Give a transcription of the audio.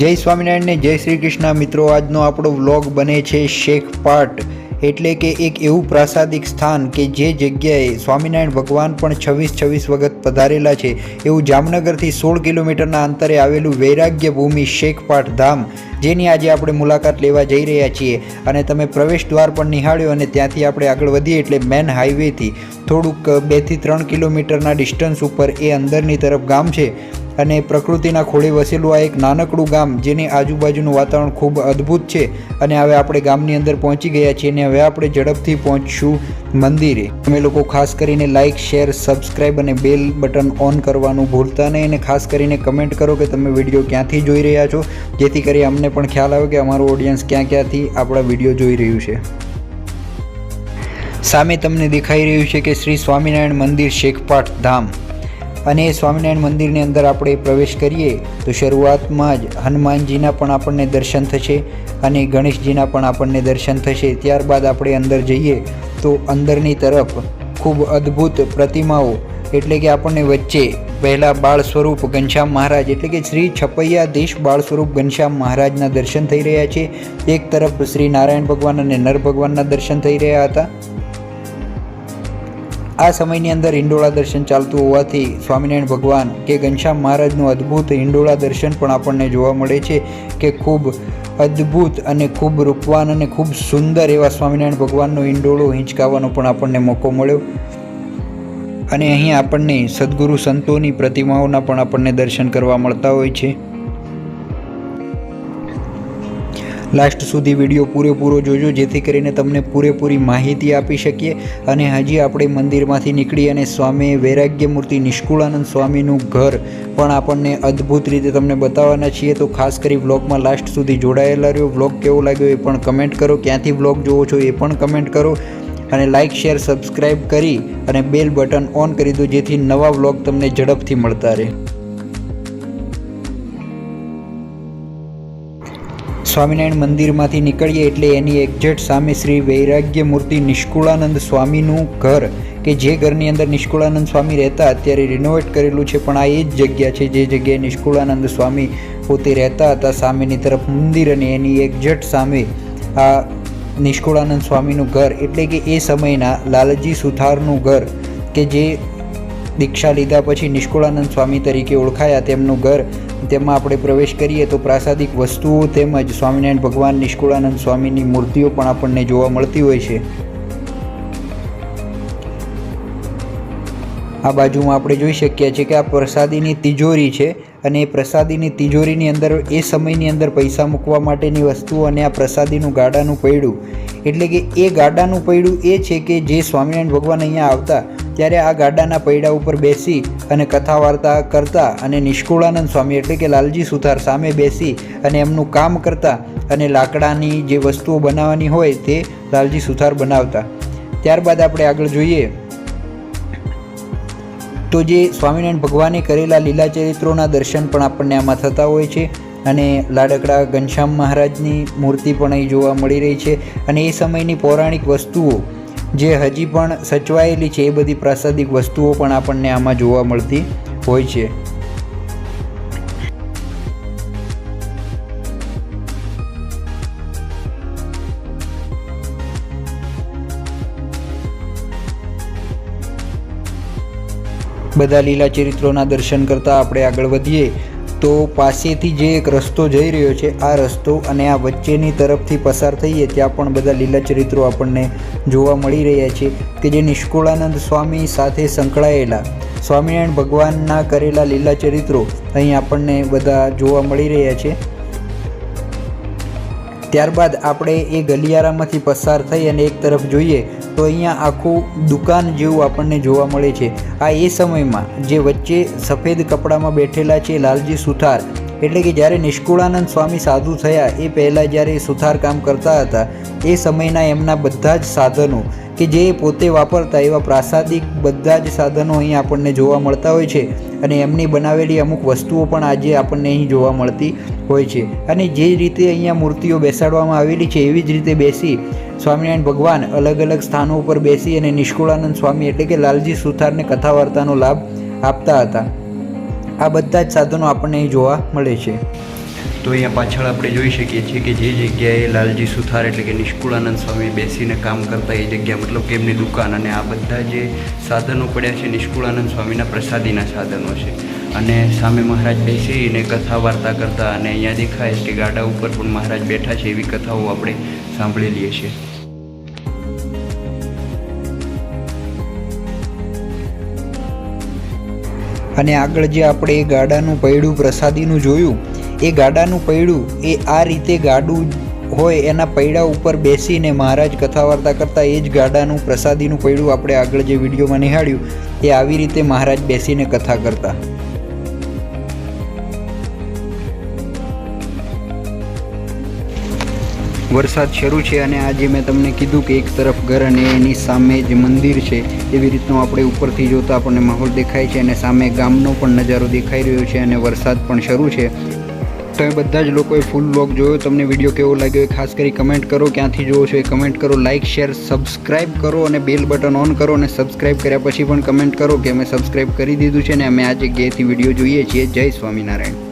જય સ્વામિનારાયણને જય શ્રી કૃષ્ણ મિત્રો, આજનો આપણો વ્લોગ બને છે શેખ પાટ એટલે કે એક એવું પ્રાસાદિક સ્થાન કે જે જગ્યાએ સ્વામિનારાયણ ભગવાન પણ છવ્વીસ છવ્વીસ વખત પધારેલા છે. એવું જામનગરથી સોળ કિલોમીટરના અંતરે આવેલું વૈરાગ્ય ભૂમિ શેખપાટ ધામ, જેની આજે આપણે મુલાકાત લેવા જઈ રહ્યા છીએ. અને તમે પ્રવેશ દ્વાર પણ નિહાળ્યો અને ત્યાંથી આપણે આગળ વધીએ એટલે મેન હાઈવેથી. થોડુંક બેથી ત્રણ કિલોમીટરના ડિસ્ટન્સ ઉપર એ અંદરની તરફ ગામ છે. અને પ્રકૃતિના ખોળે વસેલું આ એક નાનકડું ગામ, જેની આજુબાજુનું વાતાવરણ ખૂબ અદ્ભુત છે અને હવે આપણે ગામની અંદર પહોંચી ગયા છીએ અને હવે આપણે ઝડપથી પહોંચશું મંદિરે. તમે લોકો ખાસ કરીને લાઇક શેર સબસ્ક્રાઈબ અને બેલ બટન ઓન કરવાનું ભૂલતા નહીં અને ખાસ કરીને કમેન્ટ કરો કે તમે વીડિયો ક્યાંથી જોઈ રહ્યા છો, જેથી કરી અમને પણ ખ્યાલ આવે કે અમારું ઓડિયન્સ ક્યાં ક્યાંથી આપણા વીડિયો જોઈ રહ્યું છે. સામે તમને દેખાઈ રહ્યું છે કે શ્રી સ્વામિનારાયણ મંદિર શેખપાટ ધામ. અને સ્વામિનારાયણ મંદિરની અંદર આપણે પ્રવેશ કરીએ, તો શરૂઆતમાં જ હનુમાનજીના પણ આપણને દર્શન થશે અને ગણેશજીના પણ આપણને દર્શન થશે. ત્યારબાદ આપણે અંદર જઈએ, તો અંદરની તરફ ખૂબ અદ્ભુત પ્રતિમાઓ એટલે કે આપણને વચ્ચે પહેલાં બાળ સ્વરૂપ ઘનશ્યામ મહારાજ એટલે કે શ્રી છપૈયા દેશ બાળ સ્વરૂપ ઘનશ્યામ મહારાજના દર્શન થઈ રહ્યા છે. એક તરફ શ્રી નારાયણ ભગવાન અને નર ભગવાનના દર્શન થઈ રહ્યા હતા. આ સમયની અંદર હિંડોળા દર્શન ચાલતું હોવાથી સ્વામિનારાયણ ભગવાન કે ઘનશ્યામ મહારાજનું અદ્ભુત હિંડોળા દર્શન પણ આપણને જોવા મળે છે કે ખૂબ અદ્ભુત અને ખૂબ રૂપવાન અને ખૂબ સુંદર એવા સ્વામિનારાયણ ભગવાનનો હિંડોળો હિંચકાવવાનો પણ આપણને મોકો મળ્યો. અને અહીં આપણને સદગુરુ સંતોની પ્રતિમાઓના પણ આપણને દર્શન કરવા મળતા હોય છે. લાસ્ટ સુધી વીડિયો પૂરેપૂરો જોજો, જેથી કરીને તમને પૂરેપૂરી માહિતી આપી શકીએ અને હજી આપણે મંદિરમાંથી નીકળી અને સ્વામી વૈરાગ્યમૂર્તિ નિષ્કુળાનંદ સ્વામીનું ઘર પણ આપણને અદ્ભુત રીતે તમને બતાવવાના છીએ. તો ખાસ કરી વ્લોગમાં લાસ્ટ સુધી જોડાયેલા રહ્યો. વ્લોગ કેવો લાગ્યો એ પણ કમેન્ટ કરો. ક્યાંથી વ્લોગ જોવો છો એ પણ કમેન્ટ કરો. અને લાઇક શેર સબસ્ક્રાઈબ કરી અને બેલ બટન ઓન કરી દો, જેથી નવા વ્લોગ તમને ઝડપથી મળતા રહે. સ્વામિનારાયણ મંદિરમાંથી નીકળીએ એટલે એની એક્ઝેક્ટ સામે શ્રી વૈરાગ્ય મૂર્તિ નિષ્કુળાનંદ સ્વામીનું ઘર, કે જે ઘરની અંદર નિષ્કુળાનંદ સ્વામી રહેતા, અત્યારે રિનોવેટ કરેલું છે, પણ આ એ જ જગ્યા છે, જે જગ્યાએ નિષ્કુળાનંદ સ્વામી પોતે રહેતા હતા, સામેની તરફ મંદિર અને એની એક્ઝેક્ટ સામે આ નિષ્કુળાનંદ સ્વામીનું ઘર, એટલે કે એ સમયના લાલજી સુથારનું ઘર, કે જે દીક્ષા લીધા પછી નિષ્કુળાનંદ સ્વામી તરીકે ઓળખાયા તેમનું ઘર તેમાં આપણે પ્રવેશ કરીએ તો પ્રાસાદિક વસ્તુઓ તેમજ સ્વામિનારાયણ ભગવાન નિષ્કુળાનંદ સ્વામીની મૂર્તિઓ પણ આપણને જોવા મળતી હોય છે. આ બાજુમાં આપણે જોઈ શકીએ છીએ કે આ પ્રસાદીની તિજોરી છે અને એ પ્રસાદીની તિજોરીની અંદર એ સમયની અંદર પૈસા મૂકવા માટેની વસ્તુઓ અને આ પ્રસાદીનું ગાડાનું પૈડું. એટલે કે એ ગાડાનું પૈડું એ છે કે જે સ્વામિનારાયણ ભગવાન અહીંયા આવતા ત્યારે આ ગાડાના પૈડા ઉપર બેસી અને કથા વાર્તા કરતા અને નિષ્કુળાનંદ સ્વામી એટલે કે લાલજી સુથાર સામે બેસી અને એમનું કામ કરતા અને લાકડાની જે વસ્તુઓ બનાવવાની હોય તે લાલજી સુથાર બનાવતા. ત્યારબાદ આપણે આગળ જોઈએ. તો જે સ્વામિનારાયણ ભગવાને કરેલા લીલા ચરિત્રોના દર્શન પણ આપણને આમાં થતા હોય છે અને લાડકડા ઘનશ્યામ મહારાજની મૂર્તિ પણ અહીં જોવા મળી રહી છે અને એ સમયની પૌરાણિક વસ્તુઓ જે હજી પણ સચવાયેલી છે એ બધી પ્રાસાદિક વસ્તુઓ પણ આપણને આમાં જોવા મળતી હોય છે. બધા લીલા ચરિત્રોના દર્શન કરતાં આપણે આગળ વધીએ. તો પાસેથી જે એક રસ્તો જઈ રહ્યો છે, આ રસ્તો અને આ વચ્ચેની તરફથી પસાર થઈએ ત્યાં પણ બધા લીલા ચરિત્રો આપણને જોવા મળી રહ્યા છે કે જે નિષ્કુળાનંદ સ્વામી સાથે સંકળાયેલા. સ્વામિનારાયણ ભગવાનના કરેલા લીલા ચરિત્રો અહીં આપણને બધા જોવા મળી રહ્યા છે. ત્યારબાદ આપણે એ ગલિયારામાંથી પસાર થઈ અને એક તરફ જોઈએ તો અહીંયા આખું દુકાન જેવું આપણને જોવા મળે છે. આ એ સમયમાં જે વચ્ચે સફેદ કપડામાં બેઠેલા છે લાલજી સુથાર એટલે કે જ્યારે નિષ્કુળાનંદ સ્વામી સાધુ થયા, એ પહેલાં જ્યારે સુથાર કામ કરતા હતા, એ સમયના એમના બધા જ સાધનો કે જે પોતે વાપરતા, એવા પ્રાસાદિક બધા જ સાધનો અહીં આપણને જોવા મળતા હોય છે અને એમની બનાવેલી અમુક વસ્તુઓ પણ આજે આપણને અહીં જોવા મળતી હોય છે. અને જે રીતે અહીંયા મૂર્તિઓ બેસાડવામાં આવેલી છે, એવી જ રીતે બેસી સ્વામિનારાયણ ભગવાન અલગ અલગ સ્થાનો ઉપર બેસી અને નિષ્કુળાનંદ સ્વામી એટલે કે લાલજી સુથારને કથા વાર્તાનો લાભ આપતા હતા. આ બધા જ સાધનો આપણને અહીં જોવા મળે છે. તો અહીંયા પાછળ આપણે જોઈ શકીએ છીએ કે જે જગ્યાએ લાલજી સુથાર એટલે કે નિષ્કુળાનંદ સ્વામી બેસીને કામ કરતા એ જગ્યા, મતલબ કે એમની દુકાન અને આ બધા જે સાધનો પડ્યા છે નિષ્કુળાનંદ સ્વામીના પ્રસાદીના સાધનો છે. અને સામે મહારાજ બેસીને કથા વાર્તા કરતા અને અહીંયા દેખાય છે કે ગાડા ઉપર પણ મહારાજ બેઠા છે એવી કથાઓ આપણે સાંભળેલીએ છે અને આગળ જે આપણે એ ગાડાનું પૈડું, પ્રસાદીનું જોયું, એ ગાડાનું પૈડું, એ આ રીતે ગાડું હોય એના પૈડા ઉપર બેસીને મહારાજ કથા વાર્તા કરતાં એ જ ગાડાનું, પ્રસાદીનું પૈડું આપણે આગળ જે વિડીયોમાં નિહાળ્યું, એ આવી રીતે મહારાજ બેસીને કથા કરતા. વરસાદ શરૂ છે અને આજે મેં તમને કીધું કે એક તરફ ઘર અને એની સામે જે મંદિર છે. એવી રીતનું આપણે ઉપરથી જોતા આપણને માહોલ દેખાય છે અને સામે ગામનો પણ નજારો દેખાઈ રહ્યો છે અને વરસાદ પણ શરૂ છે. તમે બધા જ લોકોએ ફૂલ બ્લોગ જોયો. તમને વીડિયો કેવો લાગ્યો એ ખાસ કરી કમેન્ટ કરો. ક્યાંથી જોવો છો એ કમેન્ટ કરો. લાઇક શેર સબસ્ક્રાઇબ કરો અને બેલ બટન ઓન કરો અને સબસ્ક્રાઇબ કર્યા પછી પણ કમેન્ટ કરો કે અમે સબસ્ક્રાઇબ કરી દીધું છે અને અમે આ જગ્યાએથી વીડિયો જોઈએ છીએ. જય સ્વામિનારાયણ.